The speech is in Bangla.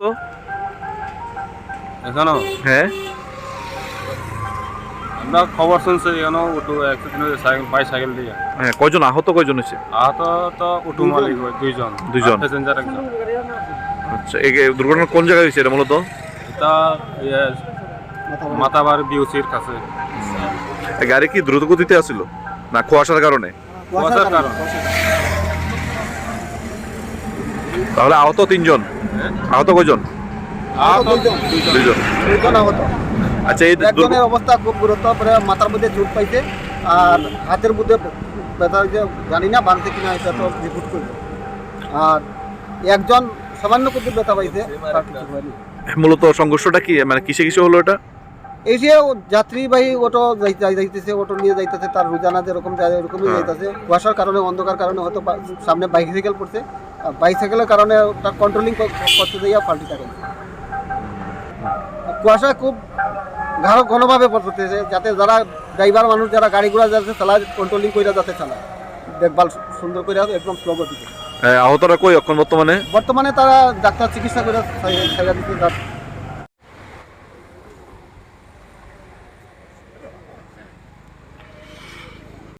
তো এখানেও হ্যাঁ। আমরা খবর শুনছি এখানেও উঠু অ্যাক্সিডেন্ট হয়েছে সাইকেল বাই সাইকেল দিয়ে। হ্যাঁ কয়জন? আহত কয়জন হয়েছে? আহত তো উঠু মালিক দুইজন। দুইজন। প্যাসেঞ্জার একজন। আচ্ছা এই এই দুর্ঘটনা কোন জায়গায় হয়েছে এটা মূলত? এটা ইয়ে, মাতাবার বিউসির কাছে। এই গাড়ি কি দ্রুত গতিতে আসছিল না কুয়াশার কারণে? কুয়াশার কারণ। তাহলে আহত তিনজন? আহত কয়জন? আহত দুইজন। দুইজন। দুইজন আহত। আচ্ছা এই একজনের অবস্থা খুব গুরুতর পরে মাথার মধ্যে চোট পাইছে আর হাতের মধ্যে ব্যথা হয়েছে জানি না বানতে কিনা এটা তো রিপোর্ট করবে। আর একজন সামান্য কিন্তু ব্যথা পাইছে কিছু মূলত সংঘর্ষটা কি? মানে কিসে কিসে হলো এটা? এই যে যাত্রীবাহী অটো যাই- যাই- যাইতেছে অটো নিয়ে যাইতেছে তার রোজানা যেরকম যায় এরকমই হ্যাঁ। যাইতেছে। কুয়াশার কারণে অন্ধকার কারণে হয়তো সামনে বাইসাইকেল পড়ছে। বাইসাইকেলের কারণে তার কন্ট্রোলিং করতে যাইয়া ফাল্টি থাকে। কুয়াশা খুব ঘন ঘনভাবে পড়তেছে যাতে যারা ড্রাইভার মানুষ যারা গাড়ি ঘোড়া যাচ্ছে চালায় কন্ট্রোলিং করে যাতে চালায় দেখভাল সুন্দর করে একদম স্লো গতিতে। আহতরা কই এখন বর্তমানে? বর্তমানে তারা ডাক্তার চিকিৎসা করে তার